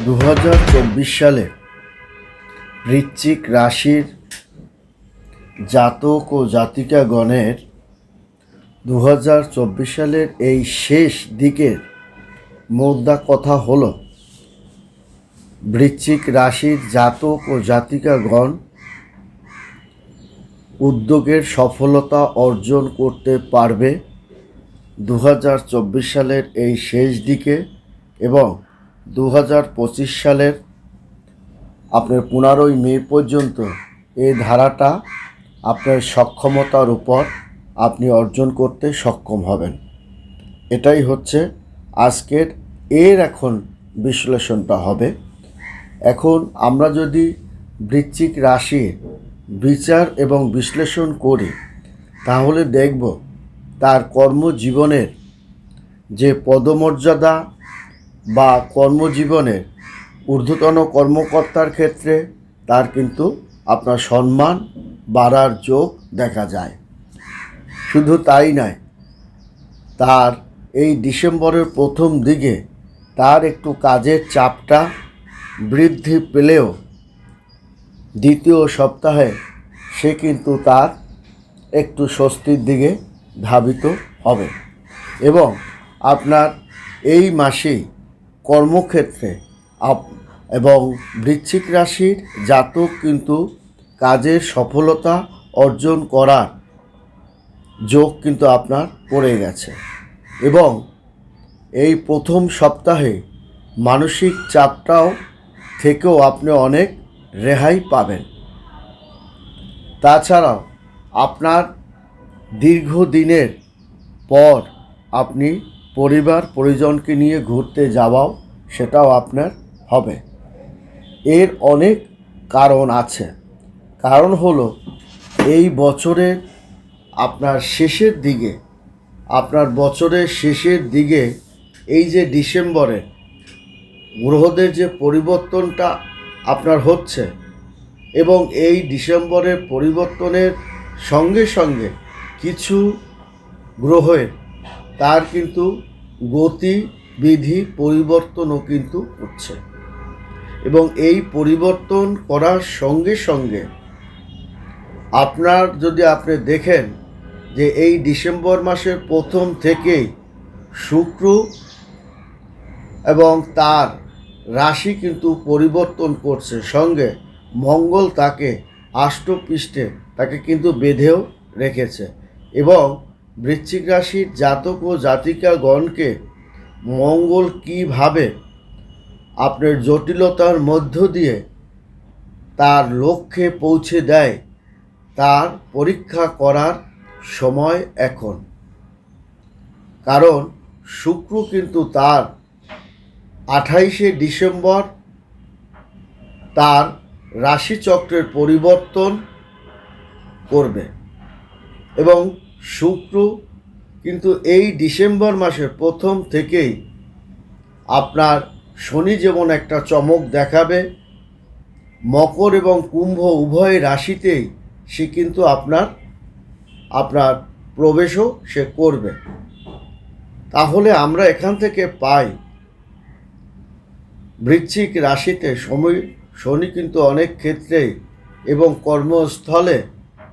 দু হাজার চব্বিশ সালে বৃশ্চিক রাশির জাতক ও জাতিকাগণের দু হাজার চব্বিশ সালের এই শেষ দিকের মোদ্দা কথা হলো বৃশ্চিক রাশির জাতক ও জাতিকাগণ উদ্যোগের সফলতা অর্জন করতে পারবে দু হাজার চব্বিশ সালের এই শেষ দিকে এবং দু হাজার পঁচিশ সালের আপনার পনেরোই মে পর্যন্ত এই ধারাটা আপনার সক্ষমতার উপর আপনি অর্জন করতে সক্ষম হবেন। এটাই হচ্ছে আজকের এর এখন বিশ্লেষণটা হবে। এখন আমরা যদি বৃশ্চিক রাশি বিচার এবং বিশ্লেষণ করি, তাহলে দেখব তার কর্মজীবনের যে পদমর্যাদা বা কর্মজীবনের ঊর্ধ্বতন কর্মকর্তার ক্ষেত্রে তার কিন্তু আপনার সম্মান বাড়ার যোগ দেখা যায়। শুধু তাই নয়, তার এই ডিসেম্বরের প্রথম দিকে তার একটু কাজের চাপটা বৃদ্ধি পেলেও দ্বিতীয় সপ্তাহে সে কিন্তু তার একটু স্বস্তির দিকে ধাবিত হবে এবং আপনার এই মাসেই কর্মক্ষেত্রে আপ এবং বৃশ্চিক রাশির জাতক কিন্তু কাজের সফলতা অর্জন করার যোগ কিন্তু আপনার পড়ে গেছে। এবং এই প্রথম সপ্তাহে মানসিক চাপটাও থেকেও আপনি অনেক রেহাই পাবেন। তাছাড়াও আপনার দীর্ঘদিনের পর আপনি পরিবার পরিজনকে নিয়ে ঘুরতে যাওয়াও সেটাও আপনার হবে। এর অনেক কারণ আছে। কারণ হলো, এই বছরের আপনার শেষের দিকে, আপনার বছরের শেষের দিকে এই যে ডিসেম্বরে গ্রহদের যে পরিবর্তনটা আপনার হচ্ছে এবং এই ডিসেম্বরের পরিবর্তনের সঙ্গে সঙ্গে কিছু গ্রহের তার কিন্তু গতি, বিধি, পরিবর্তনও কিন্তু হচ্ছে। এবং এই পরিবর্তন করার সঙ্গে সঙ্গে আপনার যদি আপনি দেখেন যে এই ডিসেম্বর মাসের প্রথম থেকেই শুক্র এবং তার রাশি কিন্তু পরিবর্তন করছে, সঙ্গে মঙ্গল তাকে আষ্টপৃষ্ঠে তাকে কিন্তু বেঁধেও রেখেছে। এবং বৃশ্চিক রাশির জাতক ও জাতিকাগণকে মঙ্গল কীভাবে আপনার জটিলতার মধ্য দিয়ে তার লক্ষ্যে পৌঁছে দেয়, তার পরীক্ষা করার সময় এখন। কারণ শুক্র কিন্তু তার আঠাইশে ডিসেম্বর তার রাশিচক্রের পরিবর্তন করবে এবং শুক্র, কিন্তু এই ডিসেম্বর মাসের প্রথম থেকেই আপনার শনি যেমন একটা চমক দেখাবে, মকর এবং কুম্ভ উভয় রাশিতেই সে কিন্তু আপনার আপনার প্রবেশও সে করবে। তাহলে আমরা এখান থেকে পাই, বৃশ্চিক রাশিতে সময়, শনি কিন্তু অনেক ক্ষেত্রেই এবং কর্মস্থলে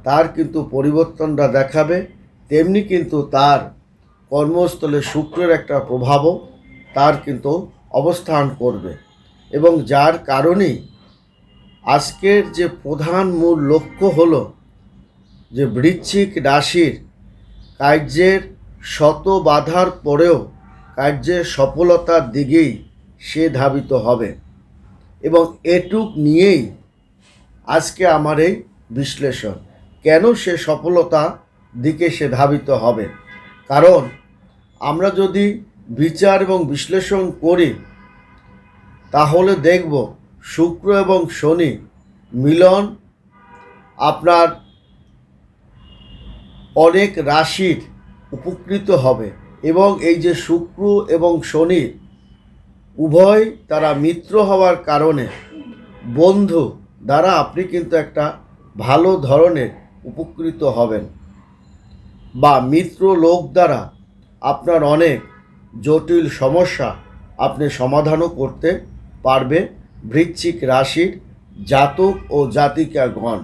তার কিন্তু পরিবর্তনটা দেখাবে। তেমনি কিন্তু তার কর্মস্থলে শুক্রের একটা প্রভাবও তার কিন্তু অবস্থান করবে। এবং যার কারণেই আজকের যে প্রধান মূল লক্ষ্য হল যে বৃশ্চিক রাশির কার্যের শত বাধার পরেও কার্যের সফলতার দিকেই সে ধাবিত হবে। এবং এটুক নিয়েই আজকে আমার এই বিশ্লেষণ। কেন সে সফলতা দিকে সে ধাবিত হবে। কারণ আমরা যদি বিচার এবং বিশ্লেষণ করি, তাহলে দেখব শুক্র এবং শনি মিলন আপনার অনেক রাশির উপকৃত হবে এবং এই যে শুক্র এবং শনি উভয় তারা মিত্র হওয়ার কারণে বন্ধু দ্বারা আপনি কিন্তু একটা ভালো ধরনের উপকৃত হবেন। বা মিত্র লোক দ্বারা আপনার অনেক জটিল সমস্যা আপনি সমাধানও করতে পারবে বৃশ্চিক রাশির জাতক ও জাতিকাগণ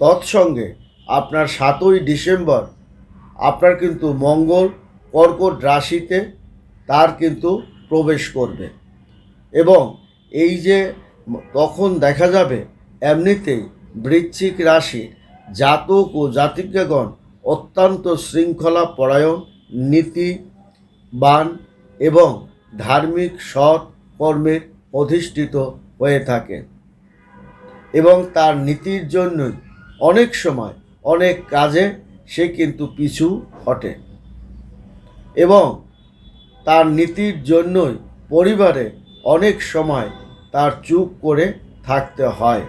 তৎসঙ্গে আপনার সাতই ডিসেম্বর আপনার কিন্তু মঙ্গল কর্কট রাশিতে তার কিন্তু প্রবেশ করবে। এবং এই যে তখন দেখা যাবে, এমনিতেই বৃশ্চিক রাশির জাতক ও জাতিকাগণ অত্যন্ত শৃঙ্খলা পরায়ণ, নীতিবান এবং ধার্মিক সৎ কর্মে অধিষ্ঠিত হয়ে থাকেন এবং তার নীতির জন্যই অনেক সময় অনেক কাজে সে কিন্তু পিছু হটে এবং তার নীতির জন্যই পরিবারে অনেক সময় তার চুপ করে থাকতে হয়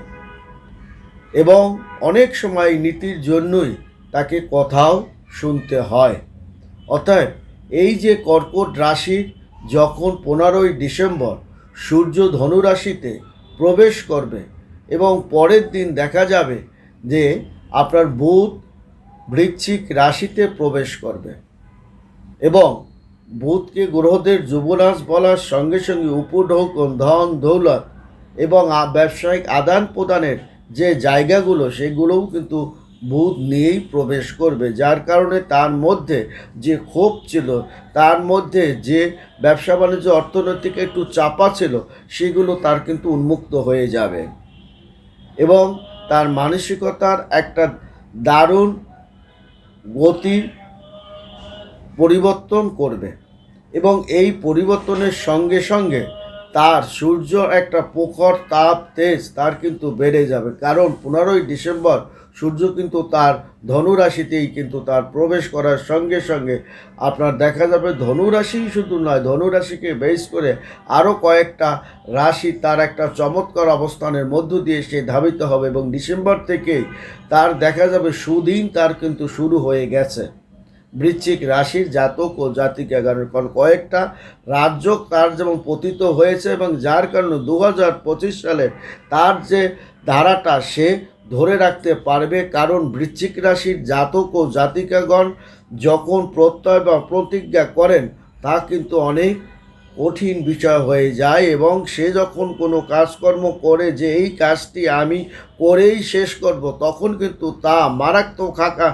এবং অনেক সময় নীতির জন্যই তাকে কথাও শুনতে হয়। অতএব এই যে কর্কট রাশির যখন পনেরোই ডিসেম্বর সূর্য ধনু রাশিতে প্রবেশ করবে এবং পরের দিন দেখা যাবে যে আপনার বুধ বৃশ্চিক রাশিতে প্রবেশ করবে এবং বুধকে গ্রহদের যুবরাজ বলার সঙ্গে সঙ্গে উপঢৌকন ধন, দৌলত এবং ব্যবসায়িক আদান প্রদানের যে জায়গাগুলো, সেগুলোও কিন্তু বুধ নিয়েই প্রবেশ করবে, যার কারণে তার মধ্যে যে ক্ষোভ ছিল, তার মধ্যে যে ব্যবসা বাণিজ্য অর্থনৈতিক একটু চাপা ছিল, সেগুলো তার কিন্তু উন্মুক্ত হয়ে যাবে। এবং তার মানসিকতার একটা দারুণ গতি পরিবর্তন করবে। এবং এই পরিবর্তনের সঙ্গে সঙ্গে তার সূর্য একটা প্রখর তাপ, তেজ তার কিন্তু বেড়ে যাবে। কারণ পনেরোই ডিসেম্বর সূর্য কিন্তু তার ধনুরাশিতেই কিন্তু তার প্রবেশ করার সঙ্গে সঙ্গে আপনার দেখা যাবে ধনু রাশি শুধু নয়, ধনুরাশিকে বেস করে আরও কয়েকটা রাশি তার একটা চমৎকার অবস্থানের মধ্য দিয়ে সে ধাবিত হবে এবং ডিসেম্বর থেকেই তার দেখা যাবে সুদিন তার কিন্তু শুরু হয়ে গেছে। বৃশ্চিক রাশির জাতক ও জাতিকাগণের কারণ কয়েকটা রাজ্য তার যেমন পতিত হয়েছে এবং যার কারণে দু হাজার পঁচিশ সালে তার যে ধারাটা সে ধরে রাখতে পারবে কারণ বৃশ্চিক রাশির জাতক ও জাতিকাগণ যখন প্রত্যয় বা প্রতিজ্ঞা করেন, তা কিন্তু অনেক কঠিন বিষয় হয়ে যায় এবং সে যখন কোনো কাজকর্ম করে যে এই কাজটি আমি করেই শেষ করব, তখন কিন্তু তা মারাত্মক আকার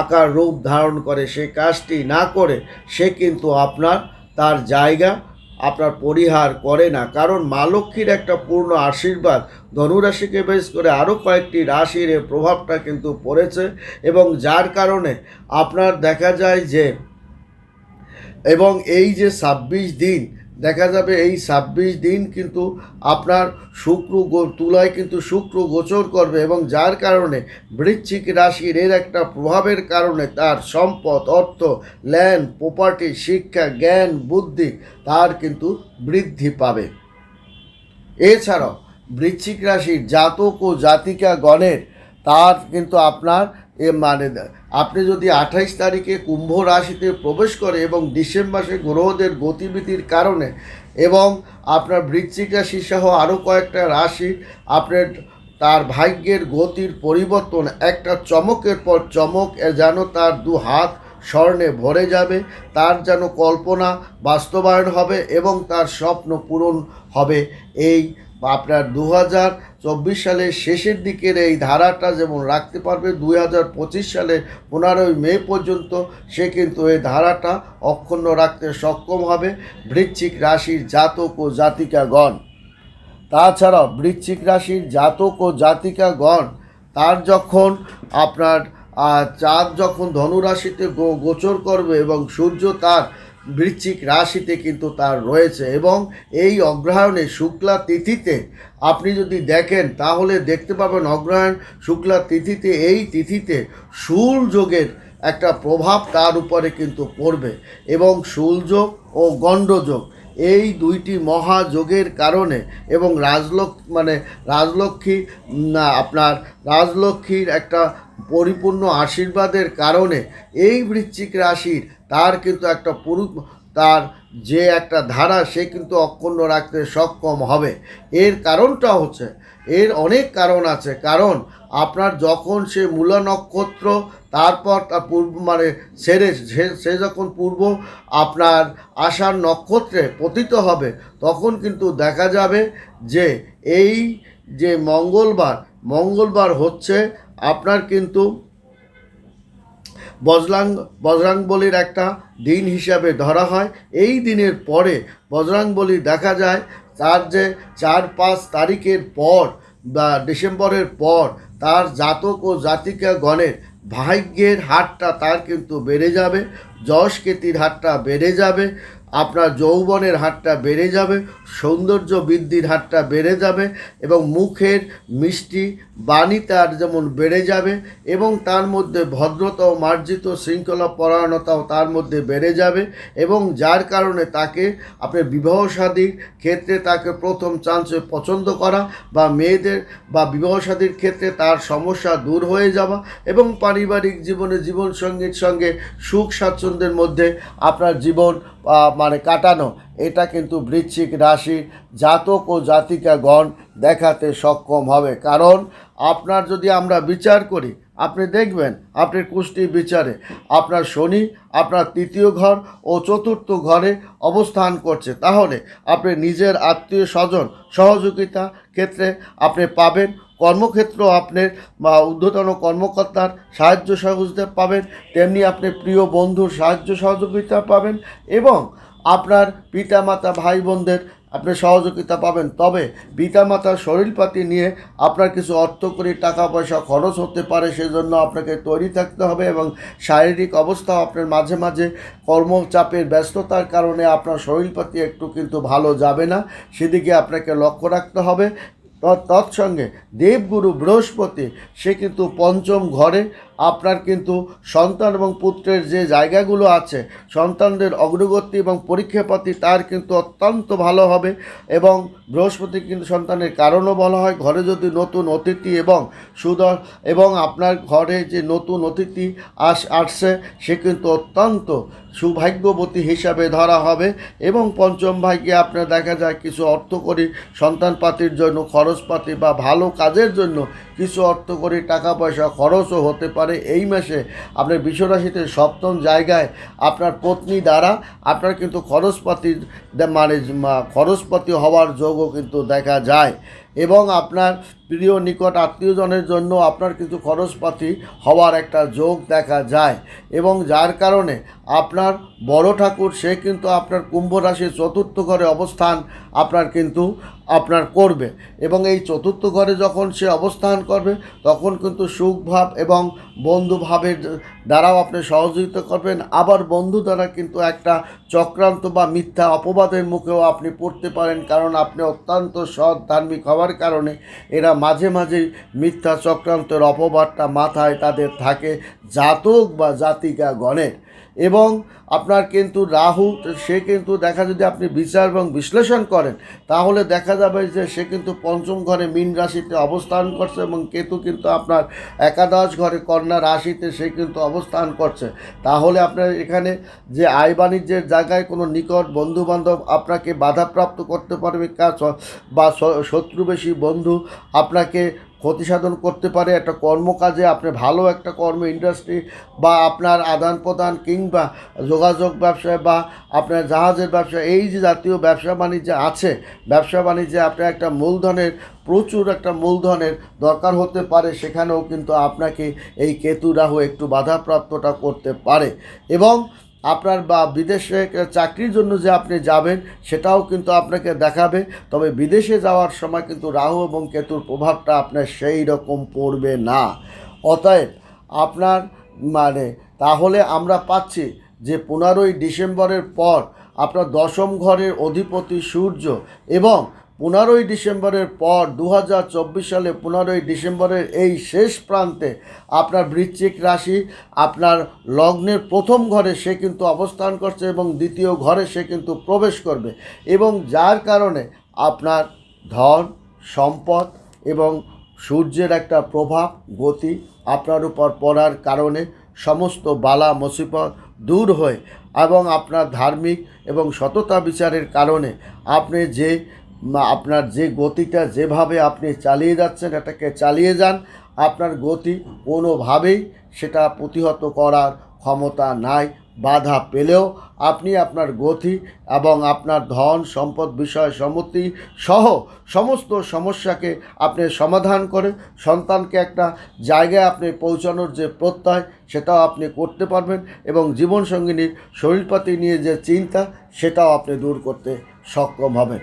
আকার রূপ ধারণ করে। সে কাজটি না করে, সে কিন্তু আপনার তার জায়গা আপনার পরিহার করে না। কারণ মা লক্ষ্মীর একটা পূর্ণ আশীর্বাদ ধনুরাশিকে বেশ করে আরও কয়েকটি রাশির এ প্রভাবটা কিন্তু পড়েছে এবং যার কারণে আপনার দেখা যায় যে এবং এই যে ছাব্বিশ দিন দেখা যাবে এই ছাব্বিশ দিন কিন্তু আপনার শুক্র তুলায় কিন্তু শুক্র গোচর করবে এবং যার কারণে বৃশ্চিক রাশির এর একটা প্রভাবের কারণে তার সম্পদ, অর্থ ল্যান্ড প্রপার্টি শিক্ষা, জ্ঞান, বুদ্ধি তার কিন্তু বৃদ্ধি পাবে। এছাড়াও বৃশ্চিক রাশির জাতক ও জাতিকা গণের তার কিন্তু আপনার এ মানে আপনি যদি আঠাইশ তারিখে কুম্ভ রাশিতে প্রবেশ করে এবং ডিসেম্বর মাসে গ্রহদের গতিবিধির কারণে এবং আপনার বৃশ্চিক রাশি সহ আরও কয়েকটা রাশি আপনার তার ভাগ্যের গতির পরিবর্তন একটা চমকের পর চমক যেন তার দু হাত স্বর্ণে ভরে যাবে, তার যেন কল্পনা বাস্তবায়ন হবে এবং তার স্বপ্ন পূরণ হবে। এই আপনার দু হাজার চব্বিশ সালের শেষের দিকের এই ধারাটা যেমন রাখতে পারবে, দুই হাজার পঁচিশ সালের পনেরোই মে পর্যন্ত সে কিন্তু এই ধারাটা অক্ষুণ্ণ রাখতে সক্ষম হবে বৃশ্চিক রাশির জাতক ও জাতিকাগণ। তাছাড়াও বৃশ্চিক রাশির জাতক ও জাতিকাগণ, তার যখন আপনার চাঁদ যখন ধনু রাশিতে গো- গোচর করবে এবং সূর্য তার বৃশ্চিক রাশিতে কিন্তু তার রয়েছে এবং এই অগ্রহায়ণে শুক্লা তিথিতে আপনি যদি দেখেন, তাহলে দেখতে পাবেন অগ্রহায়ণ শুক্লা তিথিতে, এই তিথিতে শুল যোগের একটা প্রভাব তার উপরে কিন্তু পড়বে এবং শুলযোগ ও গণ্ডযোগ এই দুইটি মহাযোগের কারণে এবং রাজলক্ষ মানে রাজলক্ষ্মী আপনার রাজলক্ষ্মীর একটা পরিপূর্ণ আশীর্বাদের কারণে এই বৃশ্চিক রাশির তার কিন্তু একটা তার যে একটা ধারা সে কিন্তু অক্ষুণ্ণ রাখতে সক্ষম হবে। এর কারণটা হচ্ছে, এর অনেক কারণ আছে। কারণ আপনার যখন সে মূলা নক্ষত্র, তারপর তার পূর্ব মানে সেরে, সে- যখন পূর্ব আপনার আষাঢ় নক্ষত্রে পতিত হবে, তখন কিন্তু দেখা যাবে যে এই যে মঙ্গলবার মঙ্গলবার হচ্ছে আপনার কিন্তু বজরাং বজরাংবলির একটা দিন হিসাবে ধরা হয়। এই দিনের পরে বজরাংবলি দেখা যায়, তার যে চার পাঁচ তারিখের পর বা ডিসেম্বরের পর তার জাতক ও জাতিকা গণের ভাগ্যের হারটা তার কিন্তু বেড়ে যাবে, যশ কেতির হারটা বেড়ে যাবে। আপনার যৌবনের হারটা বেড়ে যাবে, সৌন্দর্য বৃদ্ধির হারটা বেড়ে যাবে এবং মুখের মিষ্টি বাণী তার যেমন বেড়ে যাবে এবং তার মধ্যে ভদ্রতা ও মার্জিত শৃঙ্খলা পরায়ণতাও তার মধ্যে বেড়ে যাবে এবং যার কারণে তাকে আপনি বিবাহ শাদীর ক্ষেত্রে তাকে প্রথম চান্সে পছন্দ করা বা মেয়েদের বা বিবাহ শাদীর ক্ষেত্রে তার সমস্যা দূর হয়ে যাওয়া এবং পারিবারিক জীবনে জীবন সঙ্গীর সঙ্গে সুখ স্বাচ্ছন্দ্যের মধ্যে আপনার জীবন মানে কাটানো। এটা কিন্তু বৃশ্চিক রাশির জাতক ও জাতিকাগণ দেখাতে সক্ষম হবে। কারণ আপনার যদি আমরা বিচার করি, আপনি দেখবেন আপনার কুষ্টি বিচারে আপনার শনি আপনার তৃতীয় ঘর ও চতুর্থ ঘরে অবস্থান করছে। তাহলে আপনি নিজের আত্মীয় স্বজন সহযোগিতা ক্ষেত্রে আপনি পাবেন কর্মক্ষেত্র আপনার বা ঊর্ধ্বতন কর্মকর্তার সাহায্য সহযোগিতা পাবেন, তেমনি আপনি প্রিয় বন্ধুর সাহায্য সহযোগিতা পাবেন এবং আপনার পিতামাতা ভাই বোনদের আপনি সহযোগিতা পাবেন। তবে পিতামাতার শরীরপাতি নিয়ে আপনার কিছু অর্থকরী টাকা পয়সা খরচ হতে পারে, সেজন্য আপনাকে তৈরি থাকতে হবে এবং শারীরিক অবস্থাও আপনার মাঝে মাঝে কর্মচাপের ব্যস্ততার কারণে আপনার শরীরপাতি একটু কিন্তু ভালো যাবে না। সেদিকে আপনাকে লক্ষ্য রাখতে হবে। তৎসঙ্গে দেবগুরু বৃহস্পতি সে কিন্তু পঞ্চম ঘরে আপনার কিন্তু সন্তান এবং পুত্রের যে জায়গাগুলো আছে, সন্তানদের অগ্রগতি এবং পরীক্ষাপাতি তার কিন্তু অত্যন্ত ভালো হবে এবং বৃহস্পতি কিন্তু সন্তানের কারণও বলা হয়, ঘরে যদি নতুন অতিথি এবং সুদর এবং আপনার ঘরে যে নতুন অতিথি আস, আসছে, সে কিন্তু অত্যন্ত সৌভাগ্যবতী হিসাবে ধরা হবে এবং পঞ্চম ভাগ্যে আপনার দেখা যায় কিছু অর্থ অর্থকরী সন্তানপাতির জন্য খরচপাতি বা ভালো কাজের জন্য কিছু অর্থকরী টাকা পয়সা খরচও হতে পারে। এই মাসে আপনার বিশ্বরাশিতে সপ্তম জায়গায় আপনার পত্নী দ্বারা আপনার কিন্তু খরচপাতির মানে খরচপাতি হওয়ার যোগও কিন্তু দেখা যায়। এবং আপনার প্রিয় নিকট আত্মীয়জনের জন্য আপনার কিছু খরচপাতি হওয়ার একটা যোগ দেখা যায়। এবং যার কারণে আপনার বড় ঠাকুর, সে কিন্তু আপনার কুম্ভ রাশির চতুর্থ ঘরে অবস্থান আপনার কিন্তু আপনার করবে। এবং এই চতুর্থ ঘরে যখন সে অবস্থান করবে, তখন কিন্তু সুখভাব এবং বন্ধুভাবের দ্বারাও আপনি সহযোগিতা করবেন। আবার বন্ধু দ্বারা কিন্তু একটা চক্রান্ত বা মিথ্যা অপবাদের মুখেও আপনি পড়তে পারেন, কারণ আপনি অত্যন্ত সৎ ধার্মিক হওয়ার কারণে এরা মাঝে মাঝেই মিথ্যা চক্রান্তের অপবাদটা মাথায় তাদের থাকে জাতক বা জাতিকা গণের। এবং আপনার কিন্তু রাহু, সে কিন্তু দেখা যদি আপনি বিচার এবং বিশ্লেষণ করেন, তাহলে দেখা যাবে যে সে কিন্তু পঞ্চম ঘরে মীন রাশিতে অবস্থান করছে এবং কেতু কিন্তু আপনার একাদশ ঘরে কন্যা রাশিতে সে কিন্তু অবস্থান করছে। তাহলে আপনার এখানে যে আয় বাণিজ্যের জায়গায় কোনো নিকট বন্ধুবান্ধব আপনাকে বাধাপ্রাপ্ত করতে পারবে বা শত্রুবেশী বন্ধু আপনাকে ক্ষতি সাধন করতে পারে একটা কর্মকাজে, আপনি ভালো একটা কর্ম ইন্ডাস্ট্রি বা আপনার আদান প্রদান কিংবা যোগাযোগ ব্যবসায় বা আপনার জাহাজের ব্যবসা, এই যে জাতীয় ব্যবসা বাণিজ্য আছে, ব্যবসা বাণিজ্যে আপনার একটা মূলধনের, প্রচুর একটা মূলধনের দরকার হতে পারে, সেখানেও কিন্তু আপনাকে এই কেতু রাহু একটু বাধাপ্রাপ্তটা করতে পারে। এবং আপনার বা বিদেশে চাকরির জন্য যে আপনি যাবেন, সেটাও কিন্তু আপনাকে দেখাবে। তবে বিদেশে যাওয়ার সময় কিন্তু রাহু এবং কেতুর প্রভাবটা আপনার সেই রকম পড়বে না। অতএব আপনার মানে তাহলে আমরা পাচ্ছি যে পনেরোই ডিসেম্বরের পর আপনার দশম ঘরের অধিপতি সূর্য এবং পনেরোই ডিসেম্বরের পর দু হাজার চব্বিশ সালে পনেরোই ডিসেম্বরের এই শেষ প্রান্তে আপনার বৃশ্চিক রাশি, আপনার লগ্নের প্রথম ঘরে সে কিন্তু অবস্থান করছে এবং দ্বিতীয় ঘরে সে কিন্তু প্রবেশ করবে এবং যার কারণে আপনার ধন, সম্পদ এবং সূর্যের একটা প্রভাব, গতি আপনার উপর পড়ার কারণে সমস্ত বালা মুসিবত দূর হয়ে এবং আপনার ধার্মিক এবং সততা বিচারের কারণে আপনি যে আপনার যে গতিটা যেভাবে আপনি চালিয়ে যাচ্ছেন, এটাকে চালিয়ে যান। আপনার গতি কোনোভাবেই সেটা প্রতিহত করার ক্ষমতা নাই, বাধা পেলেও আপনি আপনার গতি এবং আপনার ধন, সম্পদ, বিষয়, সম্মতি সহ সমস্ত সমস্যাকে আপনি সমাধান করে সন্তানকে একটা জায়গায় আপনি পৌঁছানোর যে প্রত্যয়, সেটাও আপনি করতে পারবেন এবং জীবনসঙ্গিনীর শরীরপাতি নিয়ে যে চিন্তা, সেটাও আপনি দূর করতে সক্ষম হবেন।